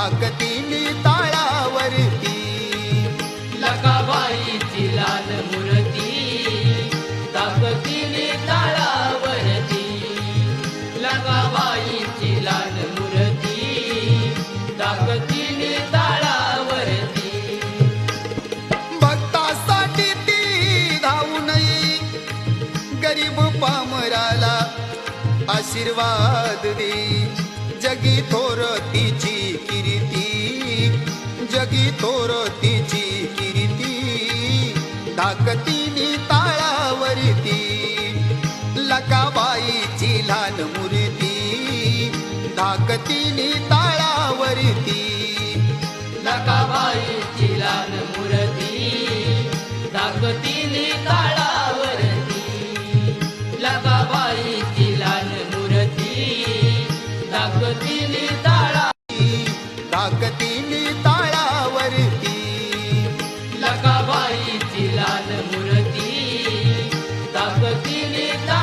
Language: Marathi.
ताकतीने ताळावरती. लकाबाईची लाल मूर्ती ताकतीने ताळावरती. लकाबाईची लाल मूर्ती ताकतीने ताळावरती. भक्तासाठी ती धावू नये. गरीब पामराला आशीर्वाद दे. जगी थोर जगी थोर तिची किरीती ताकतीनी ताळावरती लकाबाईची लहान मूर्ती धाकतीनी ताळावरती लकाबाईची लहान मूर्ती धाकतीनी ताळावरती लकाबाईची लहान मूर्ती धाकतीनी Trinidad.